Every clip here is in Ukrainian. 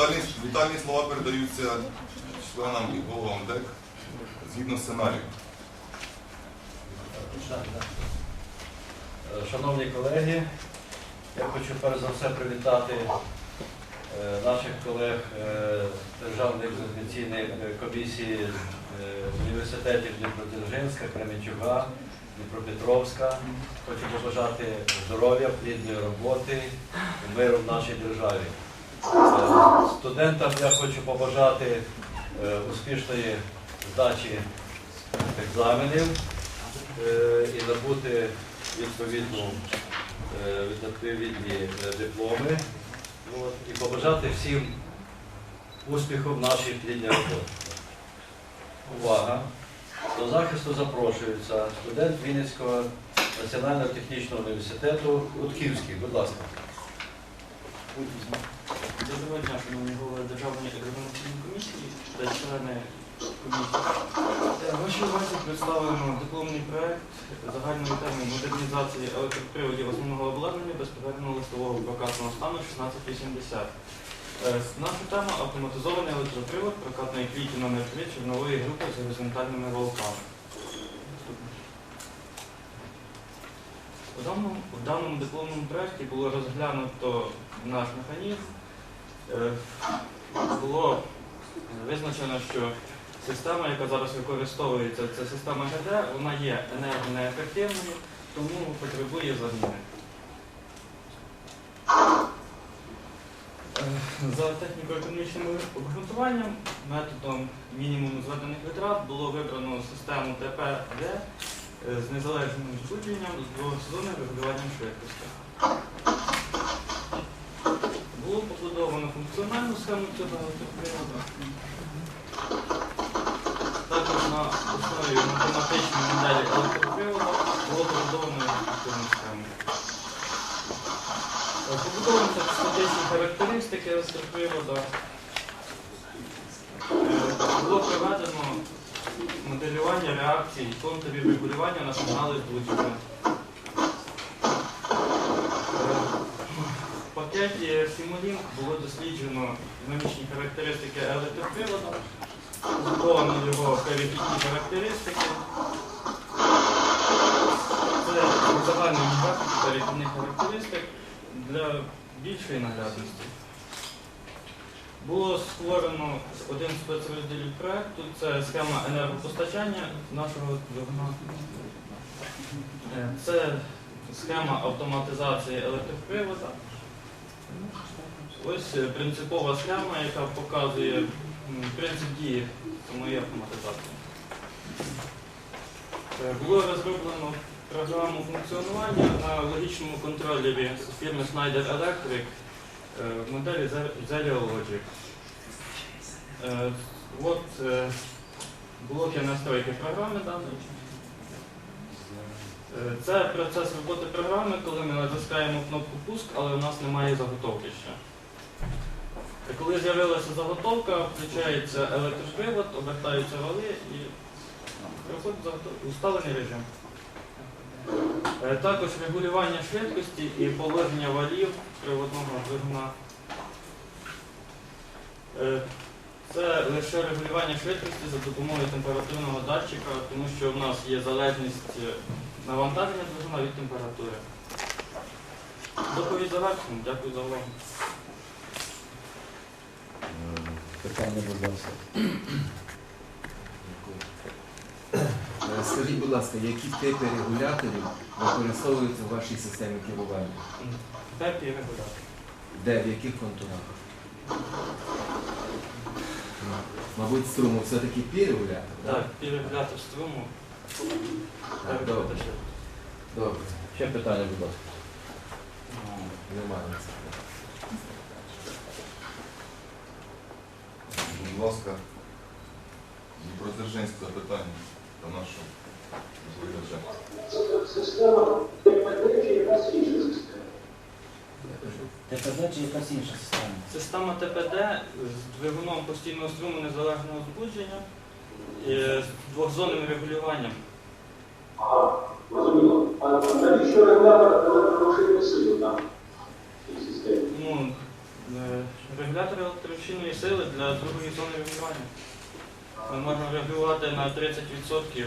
Вітальні, вітальні слова передаються членам і головам ДЕК згідно сценарію. Е, Шановні колеги, я хочу перш за все привітати е, наших колег е, Державної екзаменаційної комісії університетів Дніпродзержинська, Кременчуга, Дніпропетровська. Хочу побажати здоров'я, плідної роботи, миру в нашій державі. Студентам я хочу побажати е, успішної здачі екзаменів е, і набути відповідну е, відповідні дипломи. І побажати всім успіху в нашій плідній роботі. Увага! До захисту запрошується студент Вінницького національного технічного університету Утківський. Будь ласка. Доброго дня, шановні голови Державної екзаменаційної комісії та члени комісії. Вашій увазі представлено дипломний проект загальної теми модернізації електроприводів основного обладнання безперервного листового прокатного стану 1680. Е, Наша тема автоматизований електропривод прокатної кліті номер 3 чорнової групи з горизонтальними волками. У даному, в даному дипломному проєкті було розглянуто наш механізм. Е, Було визначено, що система, яка зараз використовується, це система ГД, вона є енергонеефективною, тому потребує заміни. Е, За техніко-економічним обґрунтуванням, методом мінімуму зведених витрат було вибрано систему ТПД е, з незалежним збудженням з двохзонним регулюванням швидкості. Було побудовано функціональну схему цього електроприводу. Також на основі математичної моделі електроприводу було побудовано ефективну схему. Е, Побудовані так статичні характеристики електроприводу. Е, Було проведено моделювання реакцій контурів регулювання на сигнали збудження. Пакеті Simulink було досліджено динамічні характеристики електроприводу, зготовлено його перехідні характеристики. Це загальний графік перехідних характеристик для більшої наглядності. Було створено один з спецрозділів проєкту, це схема енергопостачання нашого двигуна. Е, Це схема автоматизації електропривода. Ось е, принципова схема, яка показує принцип дії самої автоматизації. Е, Було розроблено програму функціонування на логічному контролері фірми Schneider Electric е, в моделі Zelio Logic. От блоки настройки програми даної. Це процес роботи програми, коли ми натискаємо кнопку пуск, але у нас немає заготовки ще. Е, Коли з'явилася заготовка, включається електропривод, обертаються вали і приходить заготовка. Усталений режим. Е, Також регулювання швидкості і положення валів приводного двигуна. Е, Це лише регулювання швидкості за допомогою температурного датчика, тому що в нас є залежність навантаження двигуна від температури. Доповідь завершено. Дякую за увагу. Питання, будь ласка. Е, Скажіть, будь ласка, які типи регуляторів використовуються в вашій системі керування? Пепі регулятор. Де, в яких контурах? Мабуть, струму все-таки пі-регулятор? да? Так, регулятор струму. Так, добре. Добре. Ще питання, будь ласка. Немає на це. Будь ласка, Дніпродзержинське запитання до нашого доповідача. Система ТПД чи якась інша система? ТПД чи якась інша система? Система ТПД з двигуном постійного струму незалежного збудження і з двохзонним регулюванням. Ага, розуміло. А навіщо регулятор електрошийної сили там? Ну, е, регулятор електрощитної сили для другої зони регулювання. Ми можемо регулювати на 30%,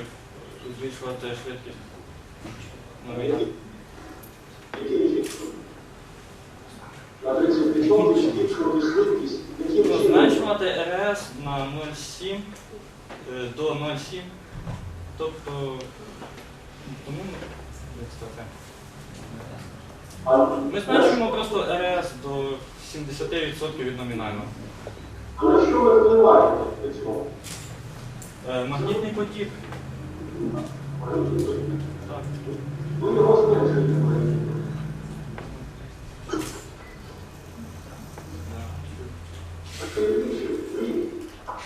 збільшувати швидкість. Ну, і- на 30% збільшувати швидкість, яким Ну, чином? Зменшувати РС на 0,7 е, до 0,7. Тобто, тому ми- сказати, ми зменшуємо просто РС до 70% від номінального. А на що ви впливаєте для цього? Е, Магнітний потік. Так. Ви його зменшуєте.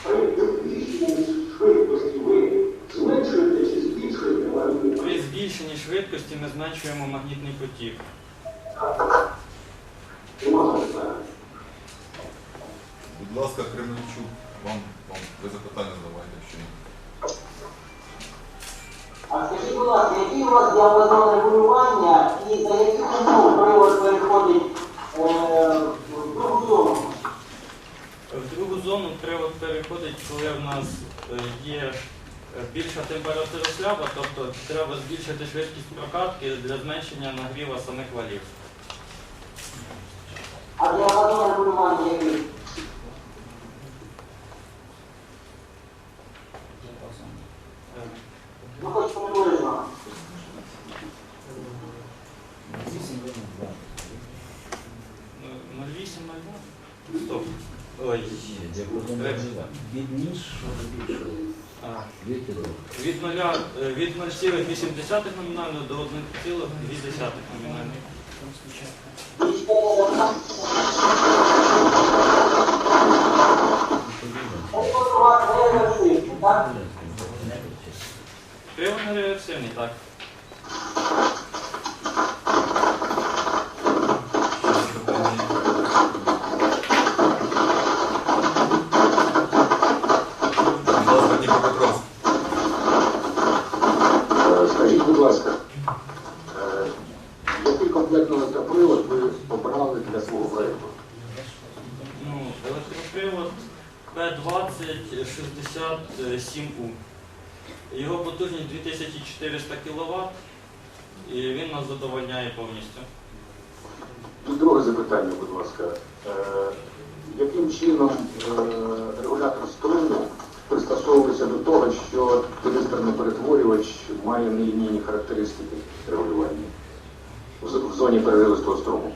При підвищенні швидкості ви зменшуєте чи збільшуєте валюту? При збільшенні швидкості ми зменшуємо магнітний потік. Будь ласка, Кременчук, вам, вам ви запитання задавайте, якщо ні. А скажіть, будь ласка, який у вас діапазон регулювання і за яких умов привод переходить е, в другу зону? В другу зону привод переходить, коли в нас е, є е, більша температура слява, тобто треба збільшити швидкість прокатки для зменшення нагріва самих валів. А який? Е, Ну, хоч приблизно. ну, 0,8, 0,2. Стоп. Ой. Діапазон Е, більше. Від і. Від 0, е, 0,8 номінально до 1,2 номінально. І ще не Привод у вас реверсивний, так? Привод не реверсивний, так. Ще запитання є? Будь ласка, Дніпропетровськ. Е, Скажіть, будь ласка, е, який комплектний електропривод ви обрали для свого проєкту? Ну, електропривод P2067U. Його потужність 2400 кВт і він нас задовольняє повністю. Друге запитання, будь ласка. Е, Яким чином е, регулятор струму пристосовується до того, що транзисторний перетворювач має нелінійні характеристики регулювання в в зоні переривистого струму?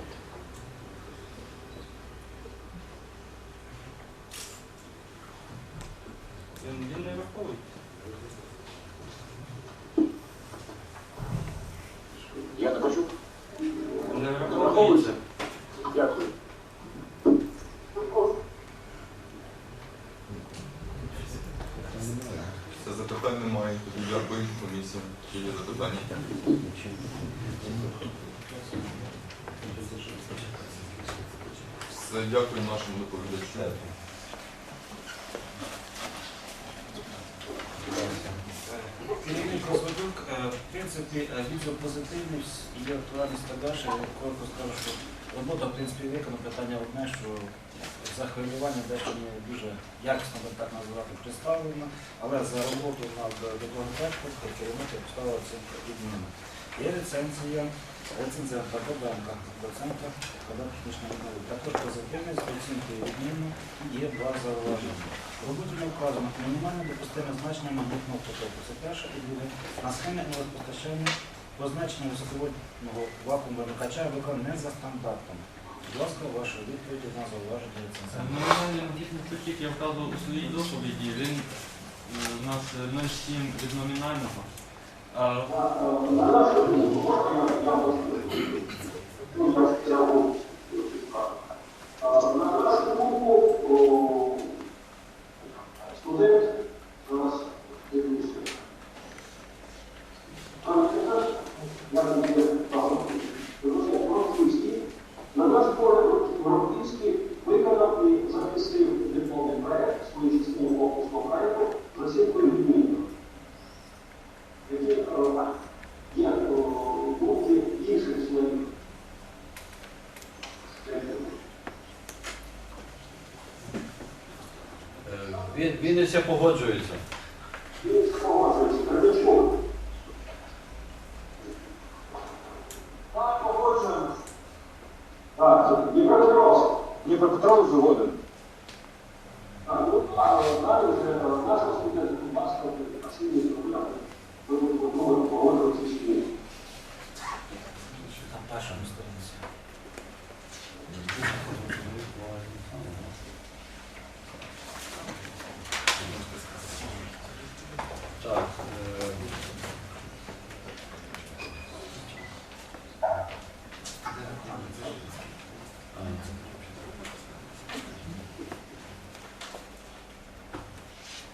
Він, враховує. Я не почув. Не враховується. Дякую. Все запитань немає. Дякую комісії. Чи є запитання? Все, дякую нашому доповідачу. Керівник розвиток, е, в принципі, е, позитивність і актуальність так далі. Я коротко скажу, що робота, в принципі, виконана. Питання одне, що за хвилювання дещо не дуже якісно так називати представлено, але за роботу над допомогою керівник поставив оцінку відмінно. Є ліцензія, ліцензія Бабенка, доцента технічної науки. Також позитивність, оцінки відмінно, є два зауваження. Роботі вказано мінімальне допустиме значення магнітного потоку. Це перше і друге. На схемі електропостачання позначення високовольтного вакууму вимикача виконано не за стандартом. Будь ласка, ваша відповідь на зауваження ліцензії. Мінімальний магнітний потік я вказував у своїй доповіді. Він е, у нас е, 0,7 від номінального. На нашу думку, можна я вас ну, так цього, а, На нашу думку, о, студент у нас дивився. А не я не Французький. На наш погляд, Французький виконав і захистив дипломний проект, свою частину конкурсного проекту, за оцінкою відмінно. Які е, є е, думки інших членів. Він, Вінниця погоджується. Він погоджується. Кривичук. Так, погоджуємось. Так, Дніпропетровськ. Дніпропетровськ згоден. Ну, далі вже наша студія, будь ласка, оцінює програму. Ми будемо погоджуватися з ним. На першому сторінці. Так. е, а.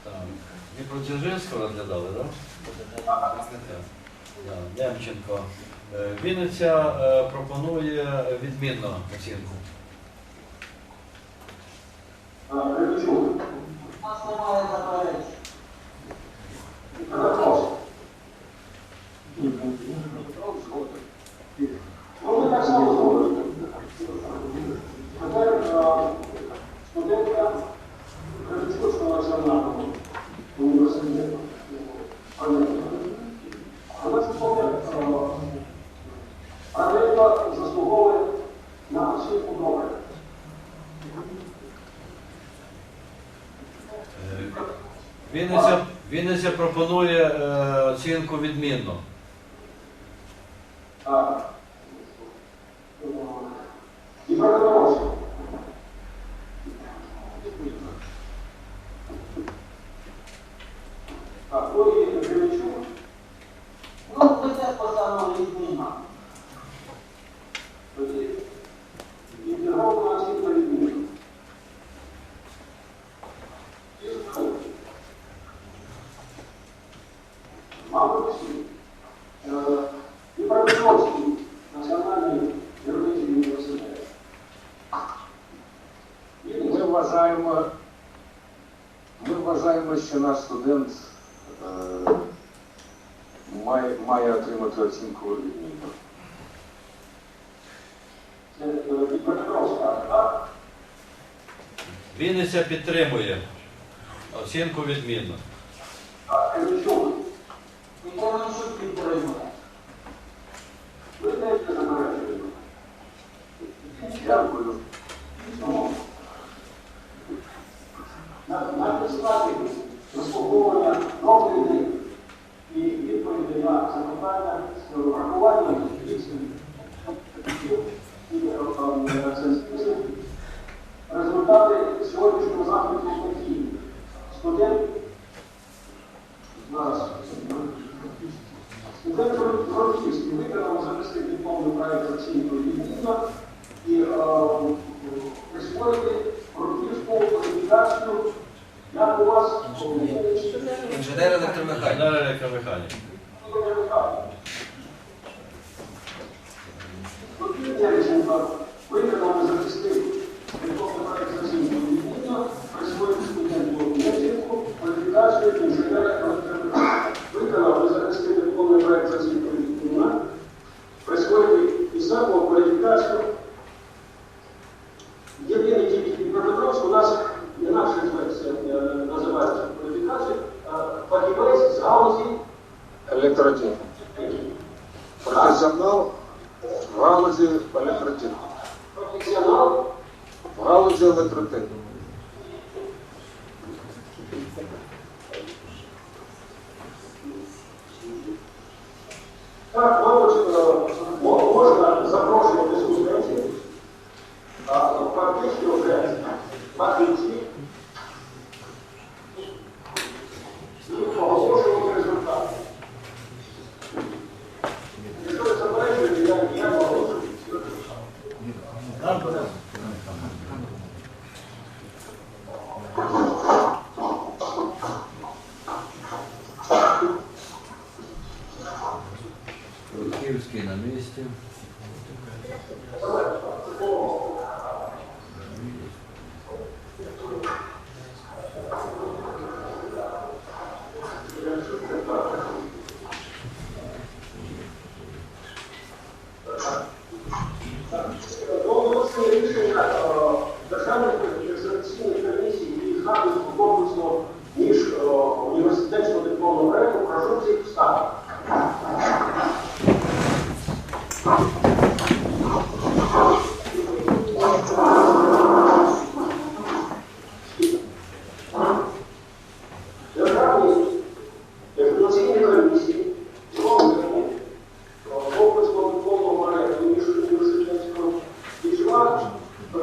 Так. Дніпродзержинського розглядали, так? Да, Немченко. Е, Вінниця е, пропонує відмінну оцінку. А, Кривичук. У нас немає заперечень. Дніпропетровськ. Дніпропетровськ згоден. Ну, ми так само згоден. Тепер а, студентка Кривичуцького національного університету. Вона студент, Андрійка заслуговує на оцінку добре. Е, Вінниця, Вінниця пропонує е, оцінку відмінну. А, Дніпропетровськ. Так, Олі Кривичук. Ну, ви теж поставили відмінно. Тоді інтегрована оцінка відмінна. Мабуть, всі. Е, Дніпропетровський національний юридичний університет. Ми вважаємо, ми вважаємо, що наш студент е, має, має отримати оцінку відмінно. Це е, Вінниця підтримує оцінку. А Кривичук, підтримує. ви не заперечуєте? Дякую. Чому? На, на підставі заслуговування доповідей і відповідей на запитання з врахуванням сенситивів, результати сьогоднішнього заходу такі. Студент зараз. Студент Франківський виконав занести дипломний проект оцінкою відмінно і е, присвоїти франківську кваліфікацію, як у вас Інженер електромеханік. Інженер електромеханік. Проект оцінкою відмінно, присвоїти студенту Неченку кваліфікацію інженера електромеханіка. Виконав і захистив дипломний проект оцінкою відмінно, присвоїти Ісакову кваліфікацію Електротехніка. Професіонал в галузі електротехніки. професіонал В галузі електротехніки. Так, мабуть, е, мо- можна запрошувати студентів, а фактично вже фахівці Київський на місці. Оголошення рішення е, Державної екзаменаційної комісії і згадують комплексного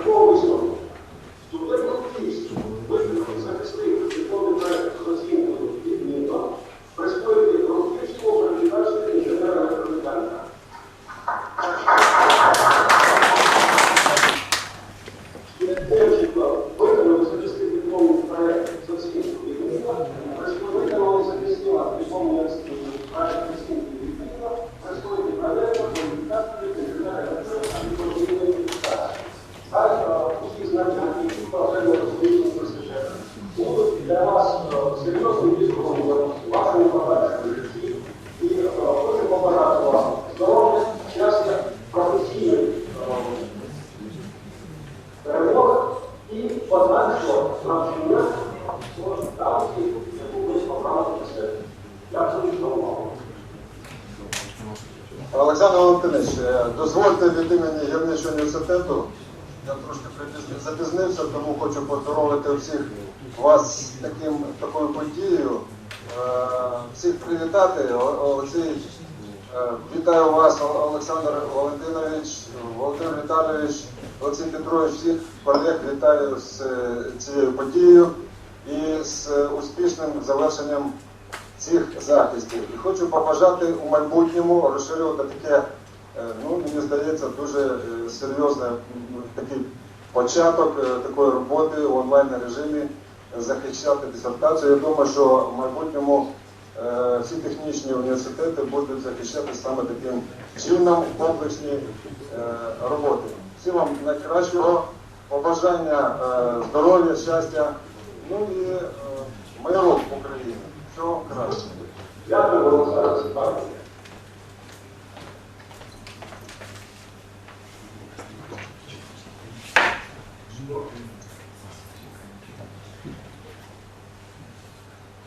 такого висновку. Студент Київський виконав захистив дипломний проект з оцінкою відмінно, присвоїти Роківського кандидатського інженера-електрометаліка. Виконали захистив дипломний проект з оцінкою відмінно, виконали захисtiva дипломний проект з оцінкою відмінно, присвоїти проект кандидатського інженера-електрометаліка. Зараз усі знання, які потрібно розповісти університету, будуть для вас е, серйозним військовим вашої подальшої в житті. І е, хочу побажати вам здоров'я, щастя, професійних е, перемог і подальшого навчання ставки, яку ви обрали для себе. Дякую за увагу. Олександр Валентинович, е, дозвольте від імені гірничого університету. Я трошки запізнився, тому хочу поздоровити всіх вас з таким такою подією. Е, Всіх привітати. Олексій, е, вітаю вас, Олександр Валентинович, Володимир Віталійович, Олексій Петрович, всіх колег вітаю з е, цією подією і з успішним завершенням цих захистів. І хочу побажати у майбутньому розширювати таке, ну мені здається, дуже е, серйозний такий початок е, такої роботи в онлайн режимі е, захищати дисертацію. Я думаю, що в майбутньому е, всі технічні університети будуть захищати саме таким чином комплексні е, роботи. Всім вам найкращого, побажання е, здоров'я, щастя, ну і е, миру в Україні. Всього кращого. Дякую вам за запитання.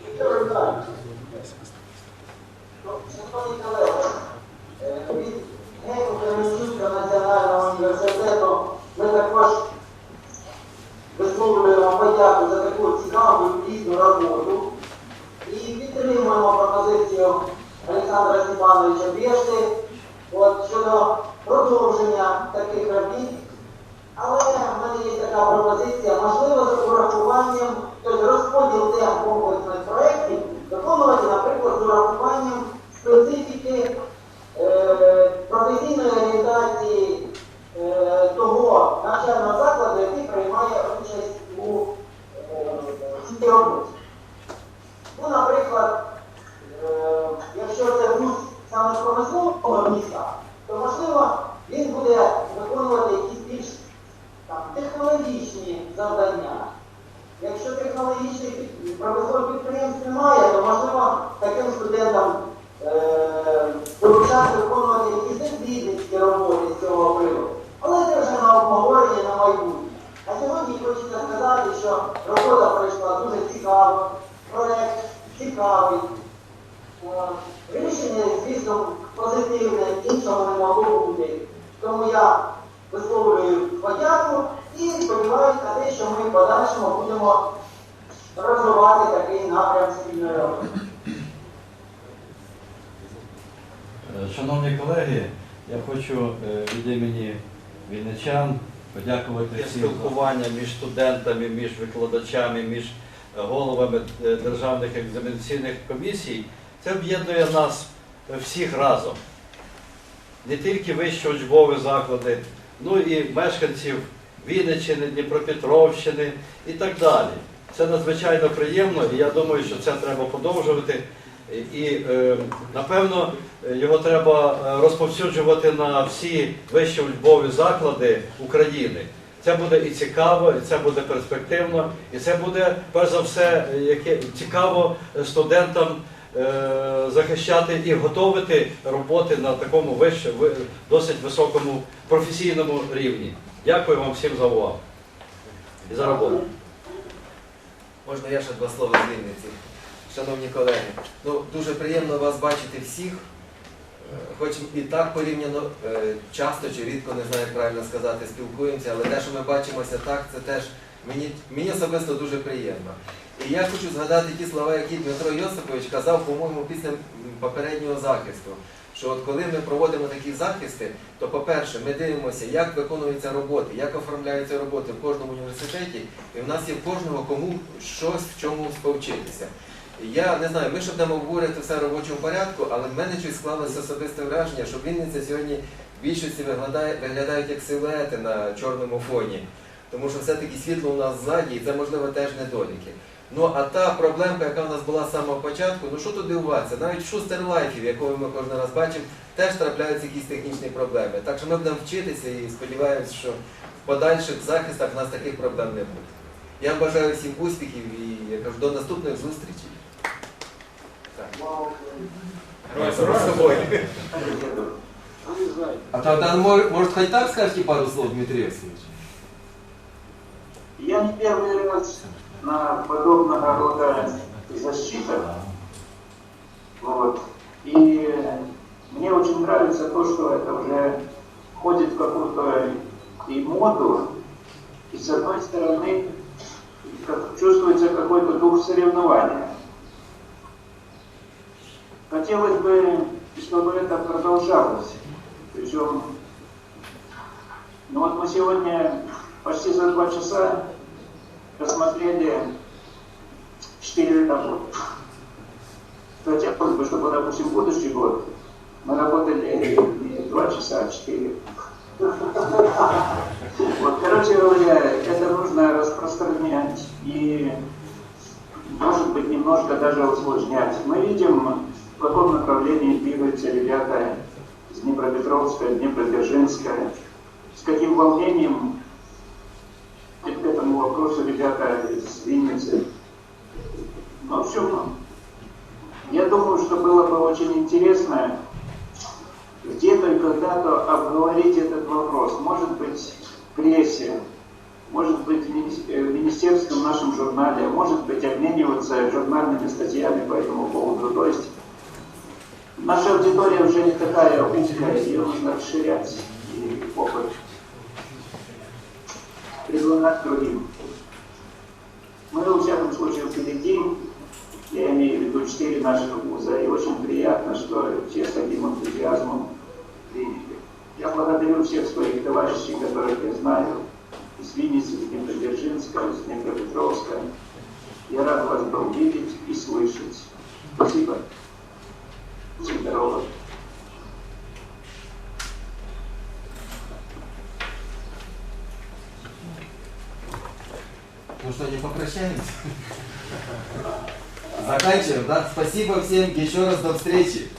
Віктор Віталійович, Шановні колеги, е, від ГЕКу Кременчуцького національного університету ми також висловлюємо подяку за таку цікаву і плідну роботу і підтримуємо пропозицію Олександра Степановича Бєшти от, щодо продовження таких робіт. Але в мене є така пропозиція, можливо, з урахуванням, тобто розподіл тем комплексних проєктів виконувати, наприклад, з урахуванням специфіки е, професійної орієнтації е, того навчального закладу, який приймає участь у е, цій роботі. Ну, наприклад, е, якщо це вуз саме з промислового міста, то можливо він буде виконувати якісь більш там, технологічні завдання. Якщо технологічних промислових підприємств немає, то можливо таким студентам е, виконувати якісь дослідницькі роботи з цього приводу. Але це вже на обговорення на майбутнє. А сьогодні хочеться сказати, що робота пройшла дуже цікаво, проект цікавий. Е, Рішення, звісно, позитивне, іншого не могло бути. Тому я висловлюю подяку і сподіваюся на те, що ми в подальшому будемо розвивати такий напрям спільної роботи. Е, Шановні колеги, я хочу е, від імені вінничан подякувати всім спілкування між студентами, між викладачами, між головами е, державних екзаменаційних комісій. Це об'єднує нас е, всіх разом. Не тільки вищі учбові заклади, ну і мешканців Вінниччини, Дніпропетровщини і так далі. Це надзвичайно приємно, і я думаю, що це треба подовжувати. І е, напевно його треба розповсюджувати на всі вищі учбові заклади України. Це буде і цікаво, і це буде перспективно, і це буде перш за все яке цікаво студентам е, захищати і готувати роботи на такому вище, ви- досить високому професійному рівні. Дякую вам всім за увагу і за роботу. Можна я ще два слова з Вінниці? Шановні колеги, ну дуже приємно вас бачити всіх. Хоч і так порівняно е, часто чи рідко, не знаю, як правильно сказати, спілкуємося, але те, що ми бачимося так, це теж мені, мені особисто дуже приємно. І я хочу згадати ті слова, які Дмитро Йосипович казав, по-моєму, після попереднього захисту, що от коли ми проводимо такі захисти, то по-перше, ми дивимося, як виконуються роботи, як оформляються роботи в кожному університеті, і в нас є в кожного кому щось в чомусь повчитися. Я не знаю, ми ще будемо обговорювати все в робочому порядку, але в мене щось склалося особисте враження, що Вінниця сьогодні в більшості виглядає, виглядають як силуети на чорному фоні. Тому що все-таки світло у нас ззаді, і це можливо теж недоліки. Ну а та проблемка, яка в нас була з самого початку, ну що тут дивуватися, навіть в шустерлайфі, в якому ми кожен раз бачимо, теж трапляються якісь технічні проблеми. Так що ми будемо вчитися і сподіваємось, що в подальших захистах в нас таких проблем не буде. Я бажаю всім успіхів і я кажу, до наступних зустрічей. Герой. А тогда, мо- может, хоть так скажете пару слов, Дмитрий Алексеевич? Я не первый раз на подобного рода защитах. Вот. И мне очень нравится то, что это уже входит в какую-то и моду, и с одной стороны как чувствуется какой-то дух соревнования. Хотелось бы, чтобы это продолжалось. Причем, ну вот мы сегодня почти за два часа рассмотрели четыре работы. Хотелось бы, чтобы, допустим, будущий год мы работали не два часа, а четыре. Вот, короче говоря, это нужно распространять и, может быть, немножко даже усложнять. Мы видим, в каком направлении двигаются ребята из Днепропетровска, Днепродзержинска, с каким волнением к этому вопросу ребята из Винницы. Ну, в общем, я думаю, что было бы очень интересно где-то и когда-то обговорить этот вопрос. Может быть, в прессе, может быть, э, в министерском нашем журнале, может быть, обмениваться журнальными статьями по этому поводу. То есть наша аудитория уже не такая узкая, ее нужно расширять и опыт предлагать другим. Мы, всяком случае, впереди, я имею в виду четыре наших вуза, и очень приятно, что все с таким энтузиазмом приняли. Я благодарю всех своих товарищей, которых я знаю, из Винницы, из Днепродзержинска, из Днепропетровска. Я рад вас был видеть и слышать. Спасибо. Здорово. Ну что, не попрощаемся? Заканчиваем, да? Спасибо всем, еще раз до встречи.